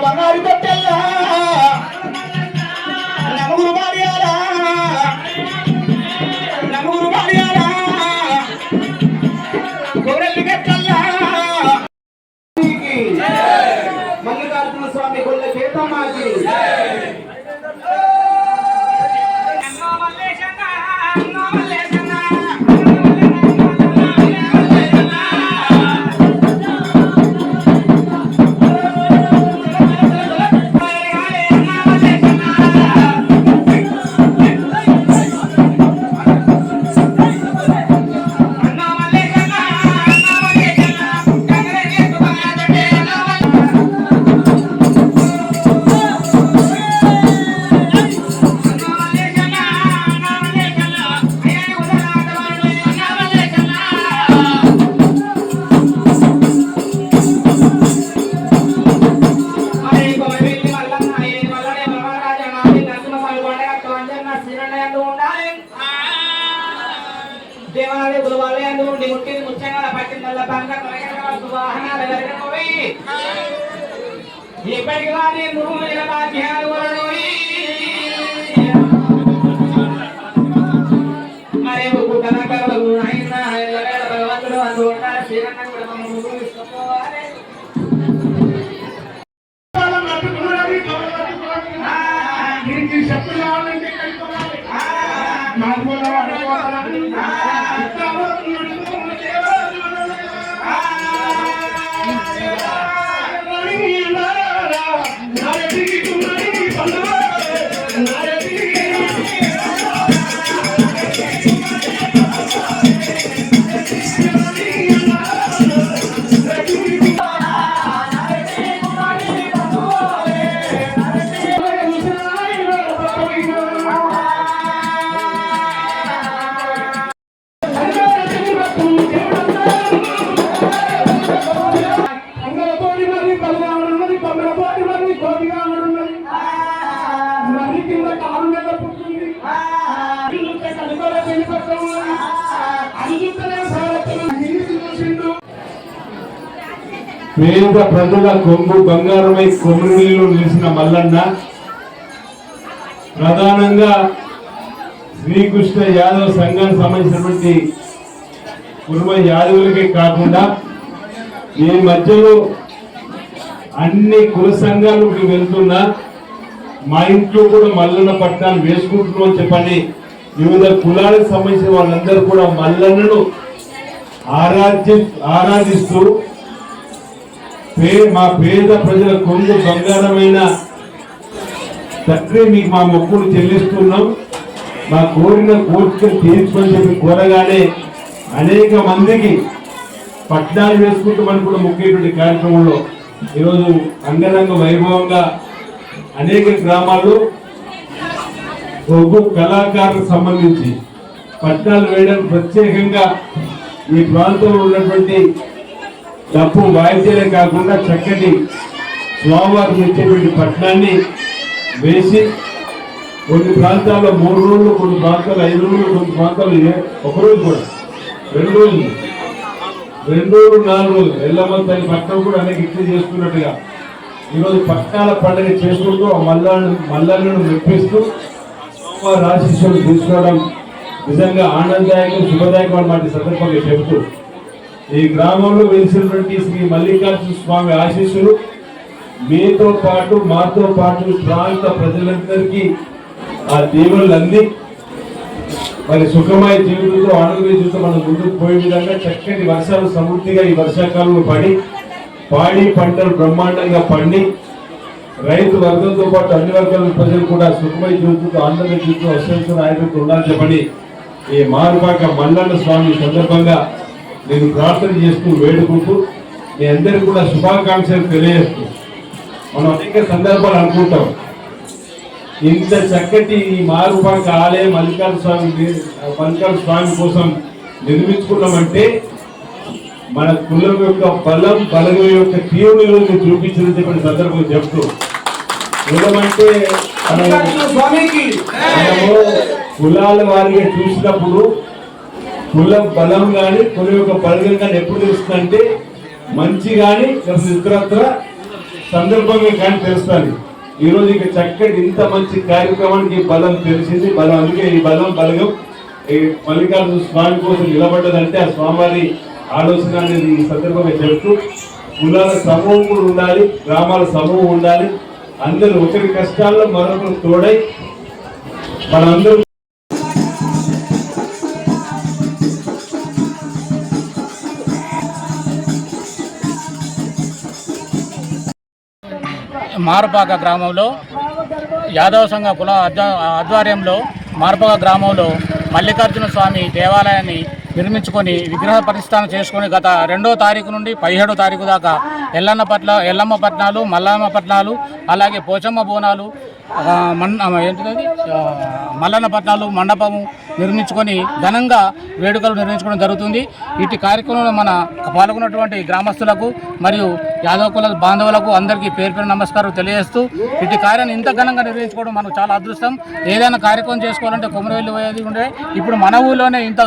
Bangari ఇప్పటికి వారి నువ్వు ఇలా బాధ్యాలు వలనోయి. మరి ఉప్పు పేద ప్రజల కొంగు బంగారమై కొమ్మిడిలో నిలిచిన మల్లన్న ప్రధానంగా శ్రీకృష్ణ యాదవ్ సంఘానికి సంబంధించినటువంటి కుటుంబ యాదవులకే కాకుండా ఈ మధ్యలో అన్ని కుల సంఘాలకు వెళ్తున్నా మా ఇంట్లో కూడా మల్లన్న పట్టాలు వేసుకుంటున్నాం అని చెప్పని వివిధ కులాలకు సంబంధించిన వాళ్ళందరూ కూడా మల్లన్నను ఆరాధి ఆరాధిస్తూ మా పేద ప్రజల కొంగు బంగారమైన తండ్రి మీకు మా మొక్కులు చెల్లిస్తున్నాం. మా కోరిన కోరికలు తీర్చుకొని చెప్పి కోరగానే అనేక మందికి పట్నాలు వేసుకుంటామని కూడా ముఖ్యటువంటి కార్యక్రమంలో ఈరోజు అంగరంగ వైభవంగా అనేక గ్రామాల్లో ఒగ్గు కళాకారులకు సంబంధించి పట్నాలు వేయడానికి ప్రత్యేకంగా ఈ ప్రాంతంలో ఉన్నటువంటి డప్పు వాయిద్యాలే కాకుండా చక్కటి స్వామివారికి ఇచ్చేటువంటి పట్టణాన్ని వేసి కొన్ని ప్రాంతాల్లో మూడు రోజులు కొన్ని ప్రాంతాలు ఐదు రోజులు కొన్ని ప్రాంతాలు ఒక రోజు కూడా. రెండు రోజులు. రెండు రోజులు నాలుగు రోజులు. ఎల్లమ్మ తల్లి పట్టణం కూడా అనేక ఇట్లా చేసుకున్నట్టుగా ఈరోజు పట్టణాల పండుగ చేసుకుంటూ ఆ మల్లాను మల్లన్నను మెప్పిస్తూ స్వామివారి ఆశీస్సులు తీసుకోవడం నిజంగా ఆనందదాయకం శుభదాయకం అన్నమాట సందర్భంగా చెబుతూ. ఈ గ్రామంలో వెలిసినటువంటి శ్రీ మల్లికార్జున స్వామి ఆశీస్సులు మీతో పాటు మాతో పాటు ప్రాంత ప్రజలందరికీ ఆ దేవుళ్ళు అంది. మరి సుఖమయ జీవితంతో ఆనందమయ జీవితం మనం ముందుకు పోయే విధంగా చక్కటి వర్షాలు సమృద్ధిగా ఈ వర్షాకాలంలో పడి పాడి పంటలు బ్రహ్మాండంగా పండి రైతు వర్గంతో పాటు అన్ని వర్గాల ప్రజలు కూడా సుఖమయ జీవితంతో ఆనందమయ జీవితం అశ్వంతుల ఆయుధంతో ఉండాలని చెప్పని ఈ మారుపాక మల్లన్న స్వామి సందర్భంగా నేను ప్రార్థన చేస్తూ వేడుకుంటూ మీ అందరికీ కూడా శుభాకాంక్షలు తెలియజేస్తూ మనం అనేక సందర్భాలు అనుకుంటాం. ఇంత చక్కటి ఈ మారుపాక ఆలయం మల్లికార్జున స్వామి మల్లికార్జున స్వామి కోసం నిర్మించుకున్నామంటే మన కులం యొక్క బలం బలగం యొక్క తీవ్రని చూపించిందని చెప్పిన సందర్భం చెప్తూ కులం అంటే మనము కులాల వారిగా చూసినప్పుడు కుల బలం కానీ కుల యొక్క బలగం కానీ ఎప్పుడు తెలుస్తుందంటే మంచి కానీ ఇతరత్ర సందర్భంగా కానీ తెలుస్తుంది. ఈ ఇక చక్కటి ఇంత మంచి కార్యక్రమానికి బలం తెలిసింది. బలం అందుకే ఈ బలం బలగం. ఈ మల్లికార్జున స్వామి కోసం నిలబడ్డదంటే ఆ స్వామివారి ఆలోచన అనేది ఈ సందర్భంగా చెప్తూ కులాల సమూహం కూడా ఉండాలి గ్రామాల సమూహం ఉండాలి. అందరూ ఒకరి కష్టాల్లో మరొకరు తోడై మనందరూ మారుపాక గ్రామంలో యాదవ సంఘ కుల ఆధ్వర్యంలో మారుపాక గ్రామంలో మల్లికార్జున స్వామి దేవాలయాన్ని నిర్మించుకొని విగ్రహ ప్రతిష్టాన చేసుకొని గత రెండో తారీఖు నుండి పదిహేడో తారీఖు దాకా ఎల్లన్న పట్ల ఎల్లమ్మ పట్నాలు మల్లమ్మ పట్నాలు అలాగే పోచమ్మ బోనాలు మన్ ఏంటిది మల్లన్న పట్నాలు మండపము నిర్మించుకొని ఘనంగా వేడుకలు నిర్వహించుకోవడం జరుగుతుంది. ఇటు కార్యక్రమంలో మన పాల్గొన్నటువంటి గ్రామస్తులకు మరియు యాదవ కుల బాంధవులకు అందరికీ పేరు పేరు నమస్కారం తెలియజేస్తూ ఇటు కార్యాన్ని ఇంత ఘనంగా నిర్వహించుకోవడం మనకు చాలా అదృష్టం. ఏదైనా కార్యక్రమం చేసుకోవాలంటే కొమరవెల్లి పోయేది ఉండే. ఇప్పుడు మన ఊళ్ళోనే ఇంత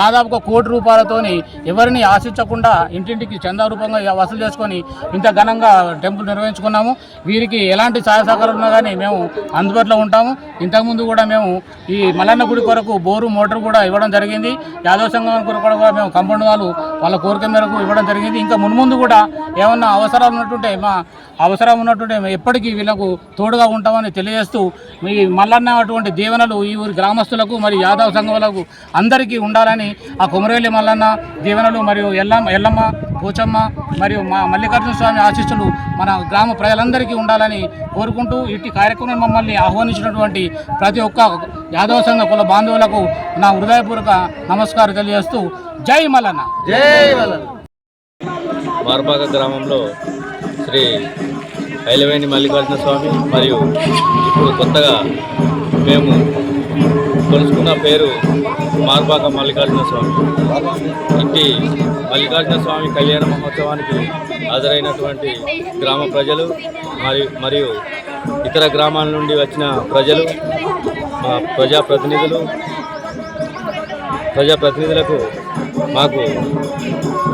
దాదాపుగా కోటి రూపాయలతోని ఎవరిని ఆశించకుండా ఇంటింటికి చందా రూపంగా వసూలు చేసుకొని ఇంత ఘనంగా టెంపుల్ నిర్వహించుకున్నాము. వీరికి ఎలాంటి సహాయ సహకారాలు ఉన్నా కానీ మేము అందుబాటులో ఉంటాము. ఇంతకుముందు కూడా మేము ఈ మల్లన్న గుడి కొరకు బోరు మోటార్ కూడా ఇవ్వడం జరిగింది. యాదవ సంఘం కొరకు కూడా మేము కంపౌండ్ వాళ్ళు వాళ్ళ కోరిక మేరకు ఇవ్వడం జరిగింది. ఇంకా మున్ముందు కూడా ఏమన్నా అవసరాలు ఉన్నట్టుంటే మా అవసరం ఉన్నట్టుంటే మేము ఎప్పటికీ వీళ్ళకు తోడుగా ఉంటామని తెలియజేస్తూ మీ మల్లన్న అటువంటి దీవెనలు ఈ ఊరి గ్రామస్తులకు మరియు యాదవ సంఘములకు అందరికీ ఉండాలని ఆ కుమరేలి మల్లన్న దీవెనలు మరియు ఎల్లమ్మ ఎల్లమ్మ పోచమ్మ మరియు మా మల్లికార్జున స్వామి ఆశీస్సులు మన గ్రామ ప్రజలందరికీ ఉండాలని కోరుకుంటూ ఇట్టి కార్యక్రమం మమ్మల్ని ఆహ్వానించినటువంటి ప్రతి ఒక్క యాదవ సంఘ కుల బాంధవులకు నా హృదయపూర్వక నమస్కారం తెలియజేస్తూ జై మల్లన్న. మార్పాక గ్రామంలో శ్రీ ఐలవేణి మల్లికార్జున స్వామి మరియు ఇప్పుడు కొత్తగా మేము కొలుసుకున్న పేరు మార్పాక మల్లికార్జున స్వామి. ఇంటి మల్లికార్జున స్వామి కళ్యాణ మహోత్సవానికి హాజరైనటువంటి గ్రామ ప్రజలు మరియు మరియు ఇతర గ్రామాల నుండి వచ్చిన ప్రజలు మా ప్రజాప్రతినిధులు ప్రజాప్రతినిధులకు మాకు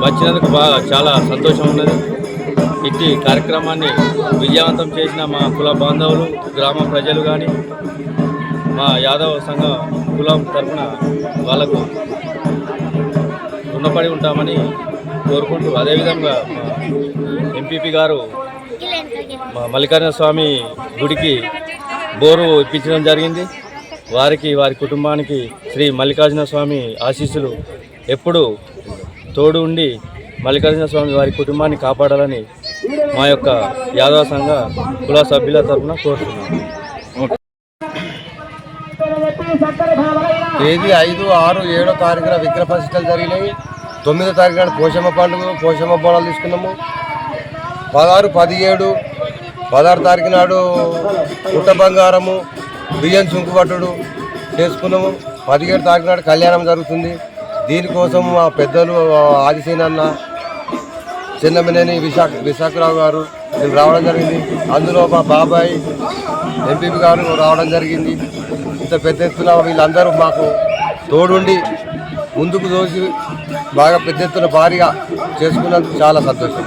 వచ్చినందుకు బాగా చాలా సంతోషం ఉన్నది. ఇట్టి కార్యక్రమాన్ని విజయవంతం చేసిన మా కుల బాంధవులు గ్రామ ప్రజలు కానీ మా యాదవ సంఘ కులం తరఫున వాళ్ళకు రుణపడి ఉంటామని కోరుకుంటూ అదేవిధంగా ఎంపీపీ గారు మా మల్లికార్జున స్వామి గుడికి బోరు ఇప్పించడం జరిగింది. వారికి వారి కుటుంబానికి శ్రీ మల్లికార్జున స్వామి ఆశీస్సులు. ఎప్పుడూ తోడు ఉండి మల్లికార్జున స్వామి వారి కుటుంబాన్ని కాపాడాలని మా యొక్క యాదవ సంఘ కుల సభ్యుల తరఫున కోరుతున్నాను తేదీ ఐదు ఆరు ఏడో తారీఖున విగ్రహ పరిస్థితులు జరిగినాయి. తొమ్మిదో తారీఖు నాడు పోషమ్మ పండుగ పోషమ్మ బోనాలు తీసుకున్నాము. పదహారు పదిహేడు పదహారు తారీఖు నాడు పుట్ట బంగారము బియ్యం చుంకు పట్టుడు చేసుకున్నాము. పదిహేడు తారీఖు నాడు కళ్యాణం జరుగుతుంది. దీనికోసం మా పెద్దలు ఆదిసేనన్న చిన్నమినేని విశాఖ విశాఖరావు గారు మేము రావడం జరిగింది. అందులో మా బాబాయ్ ఎంపీపీ గారు రావడం జరిగింది. ఇంత పెద్ద ఎత్తున వీళ్ళందరూ మాకు తోడుండి ముందుకు దోసి బాగా పెద్ద ఎత్తున భారీగా చేసుకున్నందుకు చాలా సంతోషం.